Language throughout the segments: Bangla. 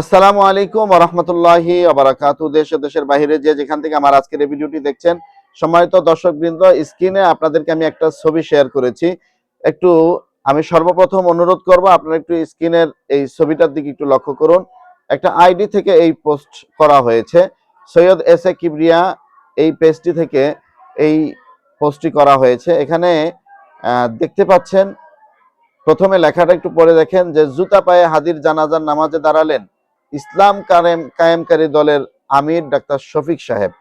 আসসালামু আলাইকুম রহমতুল্লাহি আবরাকাতু দেশ দেশের বাইরে যে যেখান থেকে আমার আজকের এই ভিডিওটি দেখছেন, সম্মানিত দর্শক বৃন্দ স্ক্রিনে আপনাদেরকে আমি একটা ছবি শেয়ার করেছি। একটু আমি সর্বপ্রথম অনুরোধ করব, আপনারা একটু স্ক্রিনের এই ছবিটার দিকে একটু লক্ষ্য করুন। একটা আইডি থেকে এই পোস্ট করা হয়েছে, সৈয়দ এস এ কিবরিয়া এই পেজটি থেকে এই পোস্টটি করা হয়েছে। এখানে দেখতে পাচ্ছেন, প্রথমে লেখাটা একটু পড়ে দেখেন যে, জুতা পায়ে হাদির জানাজার নামাজে দাঁড়ালেন। ইসলাম কায়েম কায়েমকারী দলের আমির ডাক্তার শফিক সাহেব।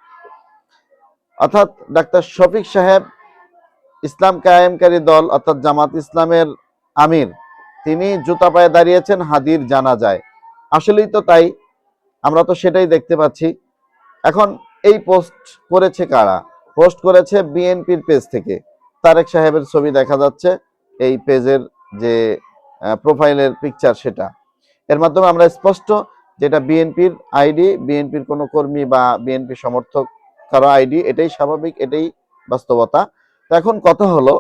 অর্থাৎ ডাক্তার শফিক সাহেব ইসলাম কায়েমকারী দল, অর্থাৎ জামাত ইসলামের আমির। তিনি জুতা পায়ে দাঁড়িয়েছেন, হাদির জানা যায় আসলেই তো তাই, আমরা তো সেটাই দেখতে পাচ্ছি। এখন এই পোস্ট করেছে কারা? পোস্ট করেছে বিএনপির পেজ থেকে। তারেক সাহেবের ছবি দেখা যাচ্ছে, এই পেজের যে প্রোফাইলের পিকচার সেটা। এর মাধ্যমে আমরা স্পষ্ট যেটা বিএনপির আইডি, বিএনপির কোনো কর্মী বা বিএনপি সমর্থক কারও আইডি, এটাই স্বাভাবিক, এটাই বাস্তবতা। এখন কথা হলো,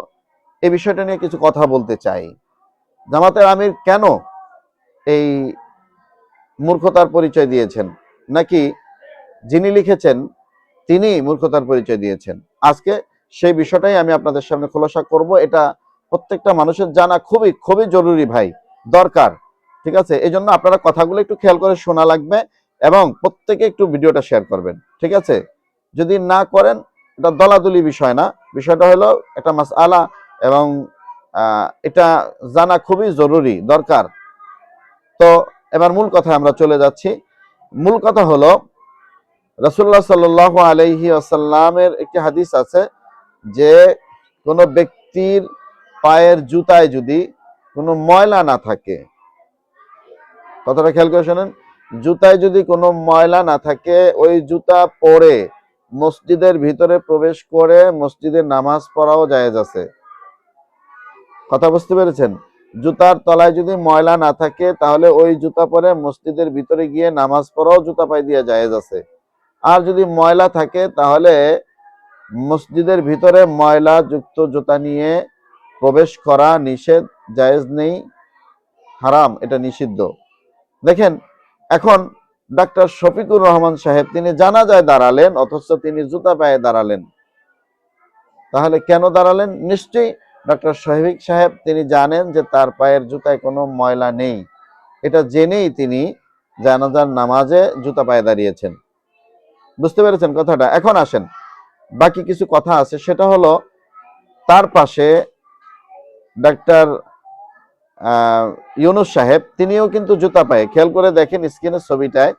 এই বিষয়টা নিয়ে কিছু কথা বলতে চাই। জামাতের আমির কেন এই মূর্খতার পরিচয় দিয়েছেন? নাকি যিনি লিখেছেন, তিনি মূর্খতার পরিচয় দিয়েছেন? আজকে সেই বিষয়টাই আমি আপনাদের সামনে খোলাসা করব। এটা প্রত্যেকটা মানুষের জানা খুবই খুবই জরুরি ভাই, দরকার। ঠিক আছে? এই জন্য আপনারা কথাগুলো একটু খেয়াল করে শোনা লাগবে এবং প্রত্যেকে একটু ভিডিওটা শেয়ার করবেন, ঠিক আছে? যদি না করেন, এটা দলাদলি বিষয় না। বিষয়টা হলো একটা মাস আলা এবং এটা জানা খুবই জরুরি, দরকার। তো এবার মূল কথায় আমরা চলে যাচ্ছি। মূল কথা হলো রসুল্লাহ সাল্লাহ আলহি আসাল্লামের একটি হাদিস আছে যে, কোনো ব্যক্তির পায়ের জুতায় যদি কোনো ময়লা না থাকে কথাটা খেয়াল করে শোনেন। জুতায় যদি কোনো ময়লা না থাকে, ওই জুতা পরে মসজিদের ভিতরে প্রবেশ করে মসজিদের নামাজ পড়াও জায়েজ আছে। কথা বুঝতে পেরেছেন? জুতার তলায় যদি ময়লা না থাকে, তাহলে ওই জুতা পরে মসজিদের ভিতরে গিয়ে নামাজ পড়াও জুতা পাই দিয়ে জায়েজ আছে। আর যদি ময়লা থাকে, তাহলে মসজিদের ভিতরে ময়লা যুক্ত জুতা নিয়ে প্রবেশ করা নিষেধ, জায়েজ নেই। হারাম, এটা নিষিদ্ধ। দেখেন, এখন ডাক্তার শফিকুর রহমান সাহেব তিনি জানাজায় দাঁড়ালেন, অথচ তিনি জুতা পায়ে দাঁড়ালেন। তাহলে কেন দাঁড়ালেন? নিশ্চয়ই ডক্টর শফিক সাহেব তিনি জানেন যে তার পায়ের জুতায় কোনো ময়লা নেই। এটা জেনেই তিনি জানাজার নামাজে জুতা পায়ে দাঁড়িয়েছেন। বুঝতে পেরেছেন কথাটা? এখন আসেন। বাকি কিছু কথা আছে, সেটা হলো, তার পাশে ডাক্তার ইউনুস সাহেব, তিনিও কিন্তু জুতা পায়ে। খেয়াল করে দেখেন স্ক্রিনের ছবিটায়,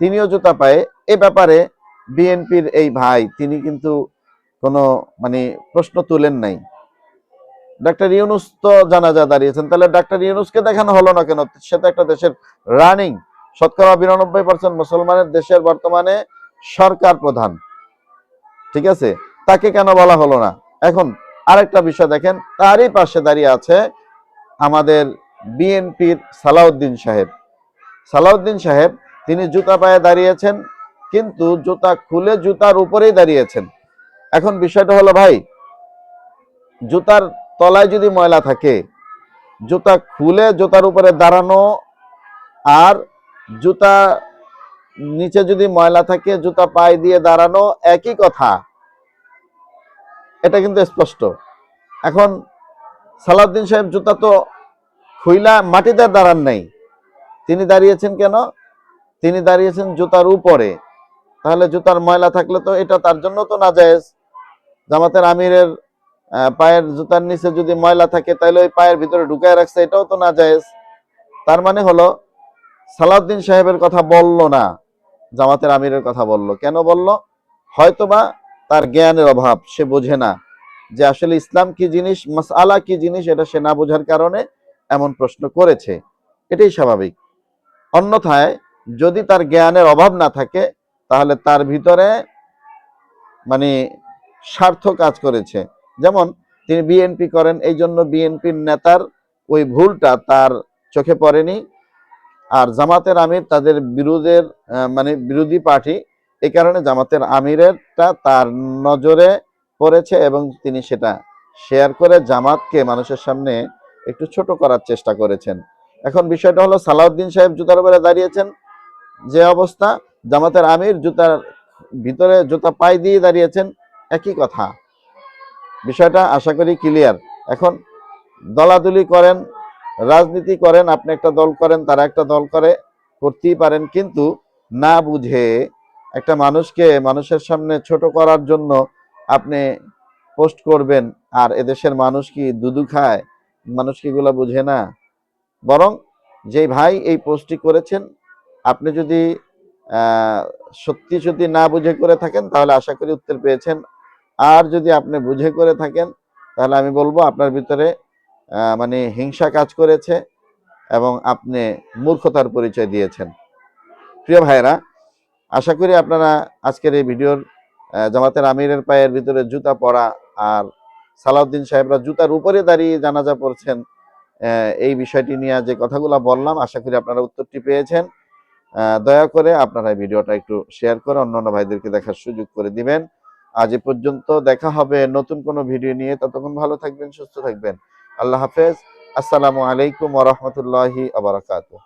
তিনিও জুতা পায়ে। এ ব্যাপারে বিএনপির এই ভাই, তিনি কিন্তু কোনো মানে প্রশ্ন তুলেন নাই। ডাক্তার ইউনুস তো জানাজা দাঁড়িয়েছেন। তাহলে ডাক্তার ইউনুসকে দেখানো হলো না কেন? সে তো একটা দেশের রানিং। শতকরা বিরানব্বই পার্সেন্ট মুসলমানের দেশের বর্তমানে সরকার প্রধান। ঠিক আছে? তাকে কেন বলা হলো না? এখন আরেকটা বিষয় দেখেন, তারই পাশে দাঁড়িয়ে আছে আমাদের বিএনপির সালাউদ্দিন সাহেব। সালাউদ্দিন সাহেব, তিনি জুতা পায়ে দাঁড়িয়েছেন, কিন্তু জুতা খুলে জুতার উপরেই দাঁড়িয়েছেন। এখন বিষয়টা হলো ভাই, জুতার তলায় যদি ময়লা থাকে, জুতা খুলে জুতার উপরে দাঁড়ানো আর জুতা নিচে যদি ময়লা থাকে, জুতা পায়ে দিয়ে দাঁড়ানো একই কথা। এটা কিন্তু স্পষ্ট। এখন সালাউদ্দিন সাহেব জুতা তো খুইলা মাটিতে দাঁড়ান নাই। তিনি দাঁড়িয়েছেন কেন? তিনি দাঁড়িয়েছেন জুতার উপরে। তাহলে জুতার ময়লা থাকলে তো এটা তার জন্য তো না জায়েজ জামাতের আমিরের পায়ের জুতার নিচে যদি ময়লা থাকে, তাহলে ওই পায়ের ভিতরে ঢুকায় রাখছে, এটাও তো না জায়েজ তার মানে হলো, সালাউদ্দিন সাহেবের কথা বলল না, জামাতের আমিরের কথা বলল। কেন বলল? হয়তোবা তার জ্ঞানের অভাব, সে বোঝে না। যে আসলে ইসলাম কি জিনিস, মাসআলা কি জিনিস, এটা সে না বোঝার কারণে এমন প্রশ্ন করেছে, এটাই স্বাভাবিক। অন্যথায় যদি তার জ্ঞানের অভাব না থাকে, তাহলে তার ভিতরে মানে স্বার্থ কাজ করেছে। যেমন তিনি বিএনপি করেন এই জন্য বিএনপির নেতার ওই ভুলটা তার চোখে পড়েনি। আর জামাতের আমির তাদের বিরোধের মানে বিরোধী পার্টি, এই কারণে জামাতের আমিরেরটা তার নজরে পড়েছে এবং তিনি সেটা শেয়ার করে জামাতকে মানুষের সামনে একটু ছোট করার চেষ্টা করেছেন। এখন বিষয়টা হলো সালাউদ্দিন সাহেব জুতার উপরে দাঁড়িয়েছেন। যে অবস্থা, জামাতের আমির জুতার ভিতরে জুতা পাই দিয়ে দাঁড়িয়েছেন, একই কথা। বিষয়টা আশা করি ক্লিয়ার এখন দলাদলি করেন, রাজনীতি করেন, আপনি একটা দল করেন, তারা একটা দল করে, করতেই পারেন, কিন্তু না বুঝে একটা মানুষকে মানুষের সামনে ছোট করার জন্য আপনি পোস্ট করবেন, আর এদেশের মানুষ কি দুদু খায়? মানুষ কি এগুলা বুঝে না। বরং যে ভাই এই পোস্টটি করেছেন, আপনি যদি সত্যি সত্যি না বুঝে করে থাকেন, তাহলে আশা করি উত্তর পেয়েছেন। আর যদি আপনি বুঝে করে থাকেন, তাহলে আমি বলব আপনার ভিতরে মানে হিংসা কাজ করেছে এবং আপনি মূর্খতার পরিচয় দিয়েছেন। প্রিয় ভাইরা আশা করি আপনারা আজকের এই ভিডিওর জামাতের আমিরের পায়ের ভিতরে জুতা পরা আর সালাউদ্দিন সাহেবরা জুতার উপরে দাঁড়িয়ে জানাজা পড়ছেন এই বিষয়টি নিয়ে যে কথাগুলো বললাম, আশা করি আপনারা উত্তরটি পেয়েছেন। দয়া করে আপনারা ভিডিওটা একটু শেয়ার করে অন্যান্য ভাইদেরকে দেখার সুযোগ করে দিবেন। আজ এ পর্যন্ত দেখা হবে নতুন কোনো ভিডিও নিয়ে। ততক্ষণ ভালো থাকবেন, সুস্থ থাকবেন। আল্লাহ হাফেজ। আসসালামু আলাইকুম ওরহমতুল্লাহি আবরাকাতুহ